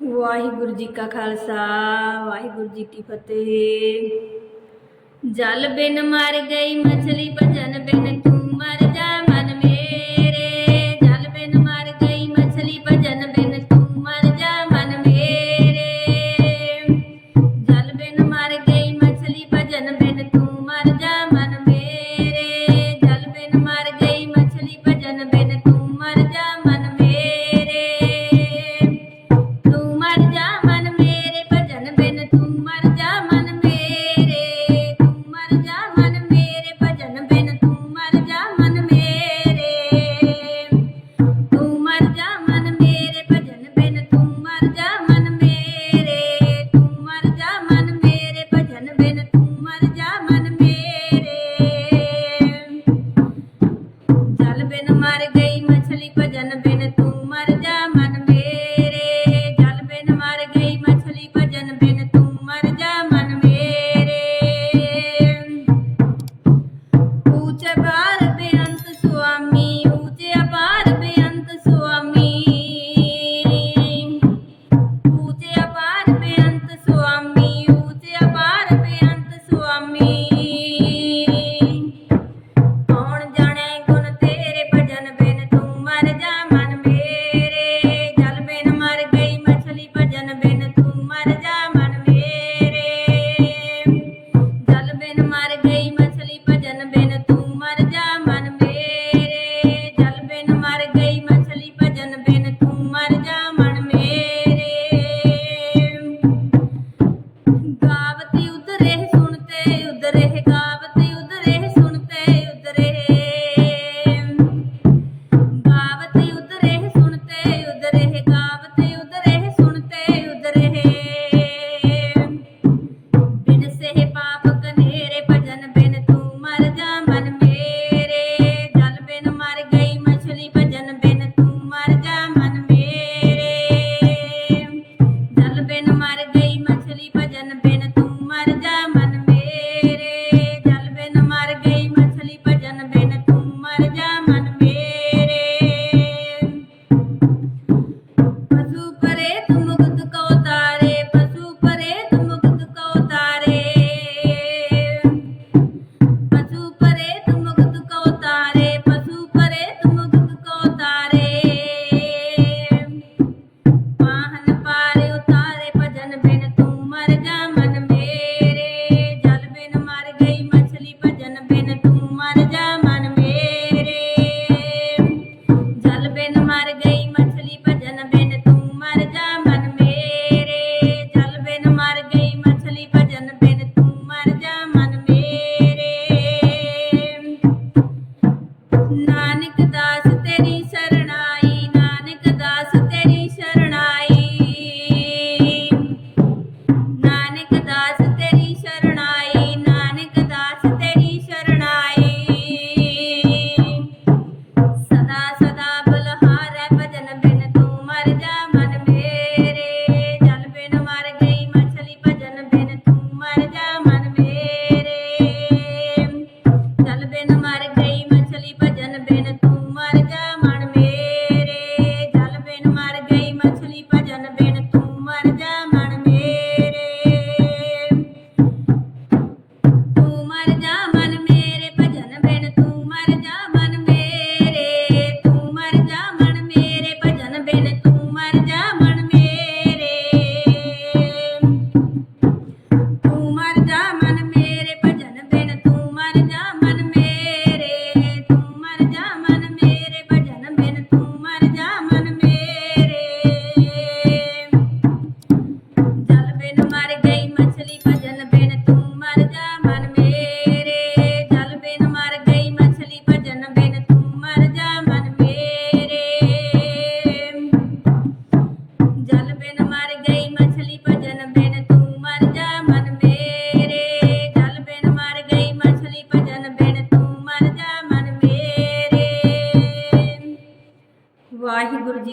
ਵਾਹਿਗੁਰੂ ਜੀ ਕਾ ਖਾਲਸਾ, ਵਾਹਿਗੁਰੂ ਜੀ ਕੀ ਫਤਿਹ। ਜਲ ਬਿਨ ਮਰ ਗਈ ਮਛਲੀ ਭਜਨ ਬਿਨ ਤੂੰ ਮਰ ਜਾ ਮਨ ਮੇਰੇ। ਜਲ ਬਿਨ ਮਰ ਗਈ ਮਛਲੀ ਭਜਨ ਬਿਨ ਤੂੰ ਮਰ ਜਾ ਮਨ ਮੇਰੇ। ਜਲ ਬਿਨ ਮਰ ਗਈ ਮਛਲੀ ਭਜਨ ਬਿਨ ਤੂੰ ਮਰ ਜਾ ਮਨ ਮੇਰੇ। ਜਲ ਬਿਨ ਮਰ ਗਈ ਮਛਲੀ ਭਜਨ ਬਿਨ ਤੂੰ Swami. gonna